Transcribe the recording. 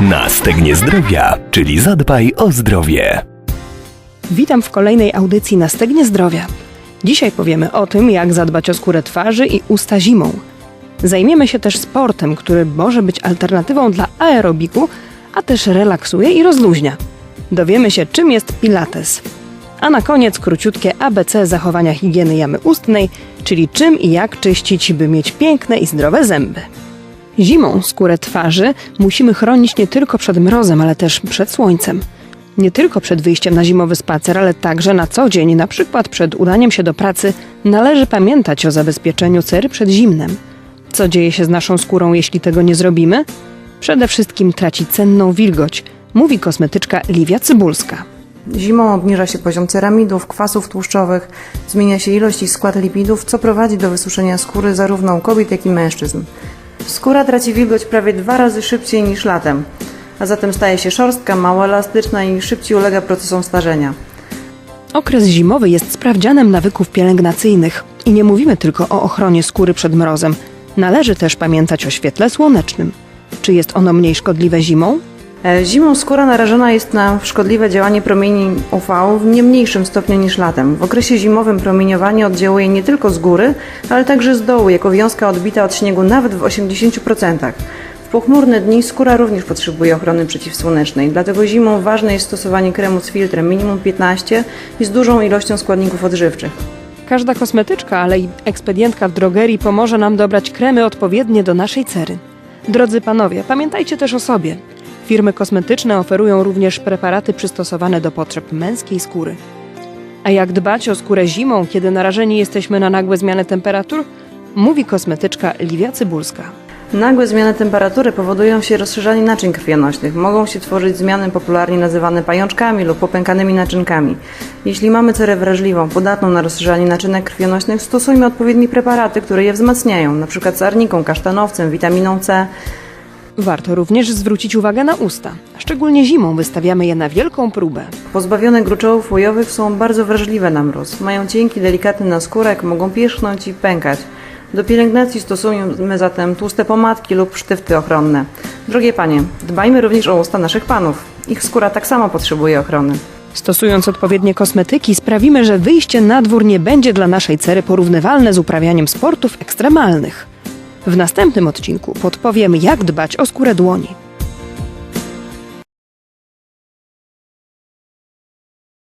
Na stegnie zdrowia, czyli zadbaj o zdrowie. Witam w kolejnej audycji na Stegnie Zdrowia. Dzisiaj powiemy o tym, jak zadbać o skórę twarzy i usta zimą. Zajmiemy się też sportem, który może być alternatywą dla aerobiku, a też relaksuje i rozluźnia. Dowiemy się, czym jest pilates. A na koniec króciutkie ABC zachowania higieny jamy ustnej, czyli czym i jak czyścić, by mieć piękne i zdrowe zęby. Zimą skórę twarzy musimy chronić nie tylko przed mrozem, ale też przed słońcem. Nie tylko przed wyjściem na zimowy spacer, ale także na co dzień, na przykład przed udaniem się do pracy, należy pamiętać o zabezpieczeniu cery przed zimnem. Co dzieje się z naszą skórą, jeśli tego nie zrobimy? Przede wszystkim traci cenną wilgoć, mówi kosmetyczka Liwia Cybulska. Zimą obniża się poziom ceramidów, kwasów tłuszczowych, zmienia się ilość i skład lipidów, co prowadzi do wysuszenia skóry zarówno u kobiet, jak i mężczyzn. Skóra traci wilgoć prawie dwa razy szybciej niż latem, a zatem staje się szorstka, mało elastyczna i szybciej ulega procesom starzenia. Okres zimowy jest sprawdzianem nawyków pielęgnacyjnych i nie mówimy tylko o ochronie skóry przed mrozem. Należy też pamiętać o świetle słonecznym. Czy jest ono mniej szkodliwe zimą? E, Zimą skóra narażona jest na szkodliwe działanie promieni UV w nie mniejszym stopniu niż latem. W okresie zimowym promieniowanie oddziałuje nie tylko z góry, ale także z dołu, jako wiązka odbita od śniegu nawet w 80%. W pochmurne dni skóra również potrzebuje ochrony przeciwsłonecznej, dlatego zimą ważne jest stosowanie kremu z filtrem minimum 15 i z dużą ilością składników odżywczych. Każda kosmetyczka, ale i ekspedientka w drogerii pomoże nam dobrać kremy odpowiednie do naszej cery. Drodzy panowie, pamiętajcie też o sobie. Firmy kosmetyczne oferują również preparaty przystosowane do potrzeb męskiej skóry. A jak dbać o skórę zimą, kiedy narażeni jesteśmy na nagłe zmiany temperatur? Mówi kosmetyczka Liwia Cybulska. Nagłe zmiany temperatury powodują się rozszerzanie naczyń krwionośnych. Mogą się tworzyć zmiany popularnie nazywane pajączkami lub popękanymi naczynkami. Jeśli mamy cerę wrażliwą, podatną na rozszerzanie naczynek krwionośnych, stosujmy odpowiednie preparaty, które je wzmacniają, np. z arniką, kasztanowcem, witaminą C. Warto również zwrócić uwagę na usta. Szczególnie zimą wystawiamy je na wielką próbę. Pozbawione gruczołów łojowych są bardzo wrażliwe na mróz. Mają cienki, delikatny naskórek, mogą pierzchnąć i pękać. Do pielęgnacji stosujemy zatem tłuste pomadki lub sztywty ochronne. Drogie panie, dbajmy również o usta naszych panów. Ich skóra tak samo potrzebuje ochrony. Stosując odpowiednie kosmetyki, sprawimy, że wyjście na dwór nie będzie dla naszej cery porównywalne z uprawianiem sportów ekstremalnych. W następnym odcinku podpowiem, jak dbać o skórę dłoni.